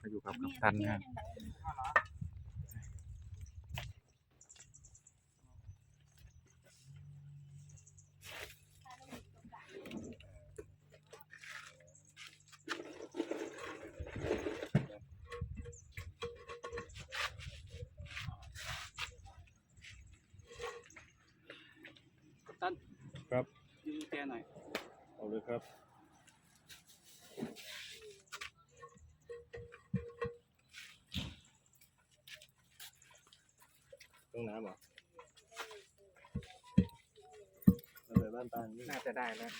ก็อยู่กับกัปตันนะครับตั้นครับยืนแกหน่อย เอาเลยครับ น้ำเหรอเอาไปบ้านตาลนี่น่าจะได้แล้ว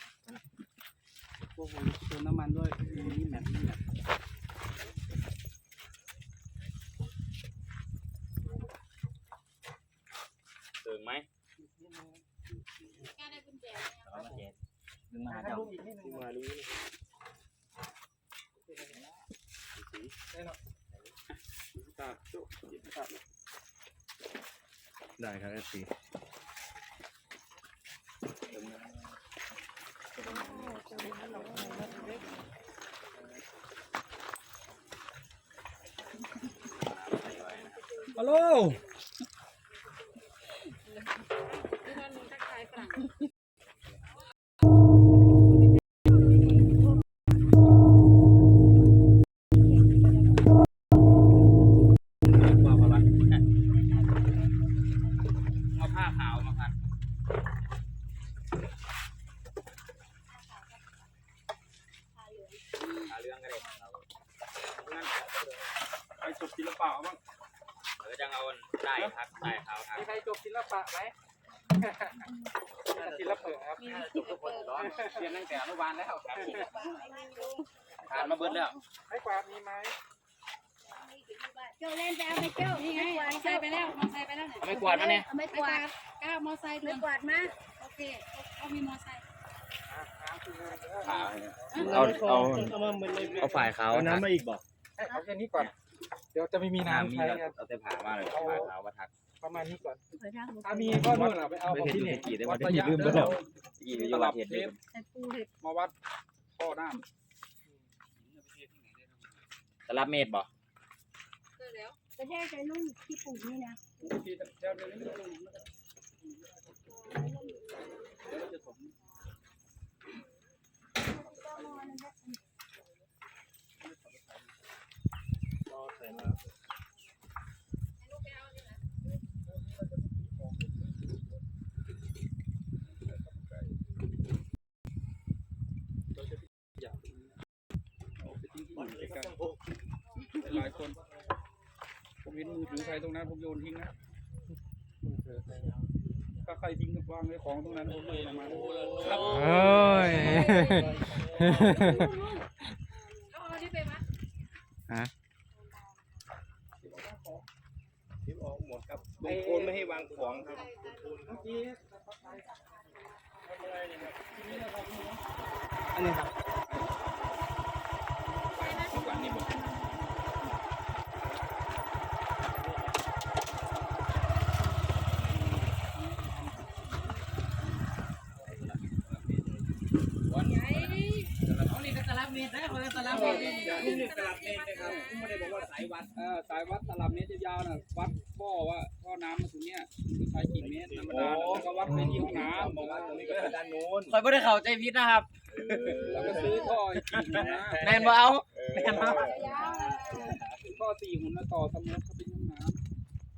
พวกผมเติมน้ำมันด้วยมีนี่แมทนี่แมทถึงไหมเอามาเจ็ดดึงมาถ้าเจ้าลูกอีกนิดนึที่งมานี้ตาโจ๊กหยิบตา ได้ครับเอฟซีฮัลโหล ว่าพอละเอาผ้าขาวมาพันหาเรื่องกันเลยเรางั้น ใครจ บศิลปะบ้างเราจะเอาได้ครับได้ขาวครับมีใครจบศิลปะไหมศิลปะครับจบทุกคนร้อนเรียนตั้งแต่อนุบาลแล้วครับผ่านมาเบิดแล้วให้กวาดมีไหมโจเล่นไปเอาไปโจ้นี่ไงมอไซค์ไปแล้วมอไซค์ไปแล้วเนี่ยเอาไม่กวาดมาเนี่ยเอาไม่กวาดก้าวมอไซค์ด้วยกวาดมาโอเคเอามีมอไซค์ขาวเอาเอาเอาฝ่ายขาวเอาน้ำมาอีกบอกให้เอาแค่นี้ก่อนเดี๋ยวจะไม่มีน้ำน้ำมีใช้กัน เอาแต่ผ่ามาเลยฝ่ายขาวมาทักประมาณนี้ก่อนเผยทางถ้ามีก็นู่นอะไปเอาของที่นี่ไม่เห็นอยู่ในกี่ได้วัดวันระที่ยะลืมไปเด้แล้อวยี่ไปอยู่วัดเห็ดเลยใส่ปูเห็ดมาวัดท่อน้ตลับเมตรบ่จะแช่ใจนุ่งที่ปลูกนี่นะำที่แถวนี้เดี๋ยวเราจะถม รอใส่น้ อย่างเอาไปทิ้งที่อื่นไกลๆ หลายคน ผมเห็นมือถือใครตรงนั้นผมโยนทิ้งนะถ้าใครทิ้งวางไว้ของตรงนั้นผมโยนออกมาครับเฮ้ยเอาเอาที่ไปวะำทิปอ อกหมดครับบางคนไม่ให้วางของครับอันนี้ครับหลังนี่บ่เอานี่ก็ตลับเมตรนะเขาตลับเมตรนี่นี่ตลับเมตรนะครับผมไม่ได้บอกว่าสายวัดเออสายวัดตลับเมตรยาวๆน่ะวัด บ่อว่าท่อน้ำมาถึงเนี้ยใช้กี่เมตรธรรมดาแล้วก็วัดไปที่ห้องน้ำบอกว่าตรงนี้ก็เป็นด้านโน้นคอยไม่ได้เข้าใจผิดนะครับแล้วก็ซื้อท่ออีกกี่หุ่นนะแมนบ่เอาท่อสี่หุ่นแล้วต่อสมุดเข้าไปที่ห้องน้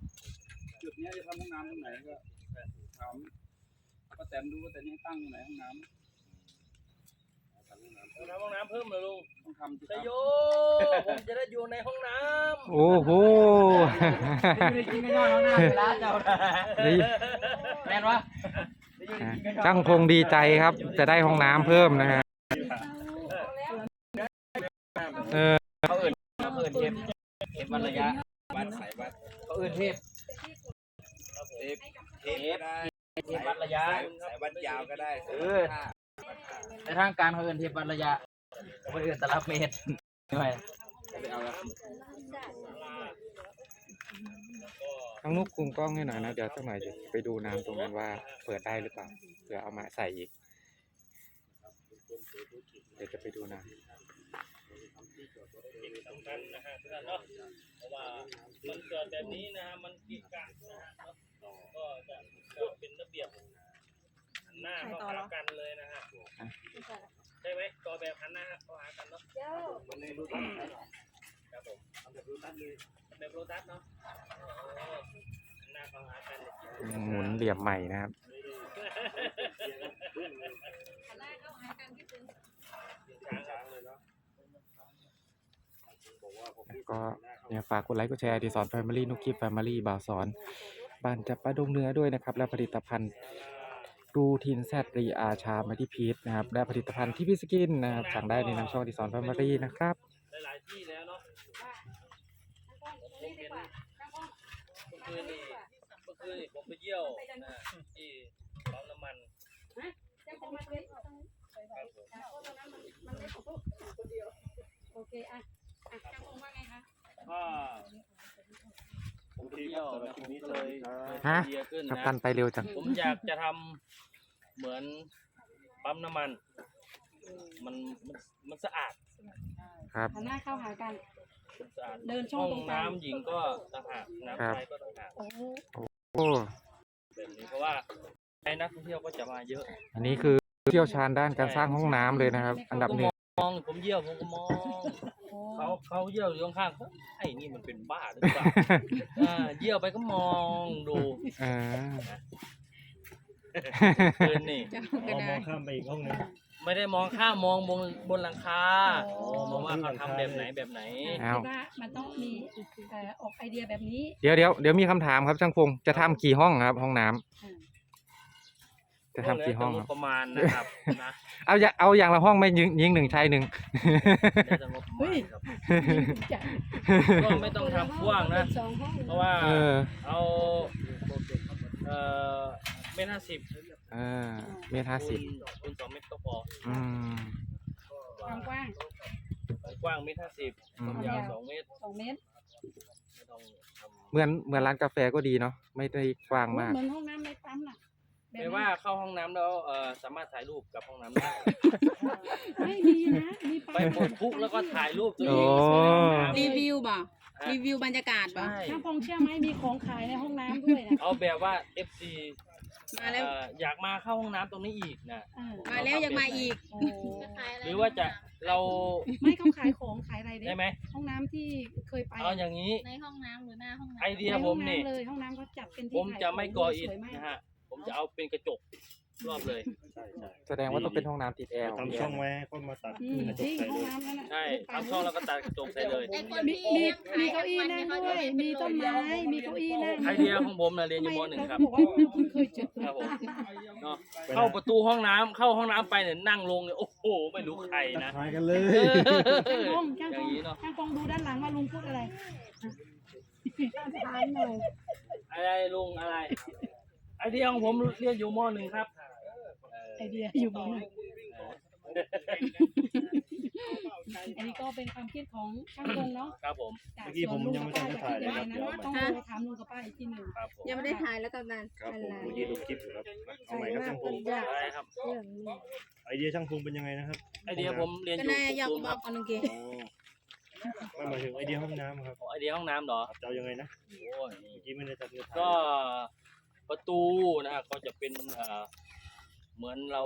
ำจุดเนี้ยจะทำห้องน้ำตรงไหนก็ถามป้าแตนดูว่าแต่นี่ตั้งตรงไหนห้องน้ำน้ำห้องน้ำเพิ่มเลยลุงต้องทำจุดชโยผมจะได้อยู่ในห้องน้ โอ้โหไม่ได้กินกันย้อนเอาหน้าเวลาเจ้าดีแมนวะช่างคงดีใจครับ จะได้ห้องน้ำเพิ่มนะฮะเออเขาอื่นเขาอื่นเทปเทปวันระยะวัดสายวัดเขาอื่นเทปเทปเทปได้เทปวัดระยะสายวัดยาวก็ได้เออในทางการเขาอื่นเทปวันระยะเขาอื่นตลับเมตรทำไม ไปเอาละทั้งนุกคุมกล้องให้หน่อยนะ เดี๋ยวสักหน่อยจะไปดูน้ำตรงนั้นว่าเปิดได้หรือเปล่าเผื่อเอามาใส่อีก เดี๋ยวจะไปดูน้ำสิ่งสำคัญนะฮะทุกท่านเนาะเพราะว่ามันเกิดแบบนี้นะฮะมันกิกะนะฮะเนาะก็จะก็เป็นระเบียบหันหน้าเข้าหากันเลยนะฮะใช่ไหมตัวแบบหันหน้าเข้าหากันเนาะ เจ้า ครับผม แบบโรตัสเลยแบบโรตัสเนาะโอ้หันหน้าเข้าหากันเลยหมุนเหลี่ยมใหม่นะครับหันหน้าเข้าหากันที่ถึงก็เนี่ยฝากกดไลค์กดแชร์ดีสอนแฟมิลี่นุกคิปแฟมิลี่บ่าวสอนบ้านจับปลาดงเนื้อด้วยนะครับ และผลิตภัณฑ์รูทีนแซดรีอาชามาที่พีทนะครับ และผลิตภัณฑ์ที่พี่สกินนะครับ สั่งได้ในน้ำช่องดีสอนแฟมิลี่นะครับ หลายๆที่แล้วเนาะ นี้ดีกว่าตั้งกล้องเมื่อคืนนี่เมื่อคืนนี่ผมไปเยี่ยวนะที่ปั๊มน้ำมันจ้าของมาเลยตรงนี้ครับผมอะเพราะตรงนั้นมันมันเล็กกว่าพวกคนเดียว โอเคอะอะจ้าของว่าไงคะก็ผมไปเที่ยวนะผมก็เลยฮะเดียขึ้นกับนะตันไปเร็วจัง ผมอยากจะทำเหมือนปั๊มน้ำมัน มันมันมันสะอาด ครับ หันหน้าเข้าหากันมัน สะอาดเดินช่องห้องตรงกลาง น้ำหญิงก็ต่างหากน้ำครับชายก็ต่างหากโอ้โหโอ้ แบบนี้เพราะว่าใครนักท่องเที่ยวก็จะมาเยอะ อันนี้คือเชี่ยวชาญด้านการสร้างห้องน้ำเลยนะครับ อันดับหนึ่ง มองผมเยี่ยวผมก็มองโอ้เขาเขาเยี่ยวอยู่ข้างๆเฮ้ยไอ้นี่มันเป็นบ้าหรือเปล่า อ่าเยี่ยวไปก็มองดูเออคืนนี่อ๋อมองข้ามไปอีกห้องนึง ไม่ได้มองข้ามมองบนบนหลังคาอ๋อมองว่าเขาทำแบบไหนแบบไหนคิดว่ามันต้องมีเอ่อออกไอเดียแบบนี้เดี๋ยวเดี๋ยวเดี๋ยวมีคำถามครับช่างพงจะทำกี่ห้องครับ ห้องน้ำอืมจะทำกี่ห้องแล้วคแต่งรับบประมาณนะครับนะเอาอย่าเอาอย่างละห้องไหม่ยิงยิงหนึ่งชายหนึ่ง แล้วแต่งบประมาณครับจัดก็ไม่ต้องทำกว้างนะ สองห้องเพราะว่าเออเอาเอ่อเมตรห้าสิบเออเมตรห้าสิบคูณสองเมตรก็พออืม ความกว้างความกว้างเมตรห้าสิบอืมความยาวสองเมตรสองเมตรไม่ต้องทำเหมือนเหมือนร้านกาแฟก็ดีเนาะไม่ได้กว้างมาก เหมือนห้องน้ำในปั๊มน่ะแบบแปลนั้นว่าเข้าห้องน้ำแล้วเอ่อสามารถถ่ายรูปกับห้องน้ำได้ ไม่มีนะมีไปหมดคุกแล้วก็ถ่ายรูปตัวโอ้เองรีวิวบ่ฮะรีวิวบรรยากาศบ่ใช่ถ้าพงเชื่อไหมมีของขายในห้องน้ำด้วยนะเอาแบบว่า FC มาแล้ว เอ่ออยากมาเข้าห้องน้ำตรงนี้อีกนะเออมาแล้วยังมาอีกโอ้หรือว่าจะเราไม่เขาขายของขายอะไรเด้ได้ไหมห้องน้ำที่เคยไปเอาอย่างนี้ในห้องน้ำหรือหน้าห้องน้ำไอเดียในผห้อมงนี่น้ำเลยห้องน้ำเขาจัดเป็นที่ผมจะไม่ก่ออิฐสวยมากนะฮะ ผมจะเอาเป็นกระจก รอบเลย ใช่ใช่ แสดงว่าต้องเป็นห้องน้ำติดแอร์ของทำช่องไว้ให้คนมาตัดอืมกระจจริกงใส่ห้องเลยน้ำนั่นน่ะใช่ทำช่องแล้วก็ตัดกระจกใส่เลยไอ้คนมีที่มีมีเก้าอี้นั่งด้วยมีต้นไม้มีเก้าอี้นั่งไอเดียของผมนะเรียนอยู่มหนึ่งครับเราก็บอกว่าเราเพิ่งเคยเจอครับผม เนาะเข้าประตูห้องน้ำเข้าห้องน้ำไปเนี่ยนั่งลงเนี่ยโอ้โห ไม่รู้ใครนะ คล้ายกันเลยเออช่างพงช่างอพย่างงนี้เนาะช่างพงดูด้านหลังว่าลุงพูดอะไรถามหน่อยอะไรลุงอะไร ไอเดียของผมเรียนอยู่มหนึ่งครับ ไอเดียอยู่บนนั้นอันนี้ก็เป็นความคิดของช่างพงเนาะครับผมจากเมื่อกี้ผมยังไม่ทันได้ถ่ายเลยครับเดี๋ยวเอาใหม่ต้องโทรถามลุงกับป้าอีกทีหนึ่งครับผมยังไม่ได้ถ่ายแล้วตอนนั้นครับผมอะไรเมื่อกี้ดูคลิปอยู่ครับเอาใหม่ครับช่างพงอะไรครับไอเดียช่างพงเป็นยังไงนะครับไอเดียผมเรียนอก็ยู่นายอยากศูนย์บคอรักบเอาหนึ่งเกอ๋อไม่หมายถึงไอเดียห้องน้ำครับไอเดียห้องน้ำเหรอจะเอายังไงนะโอ้ยเมื่อกี้ไม่ได้ตัดเนื้อถ่ายก็ประตูนะฮะก็จะเป็นเอ่อ เหมือนเรา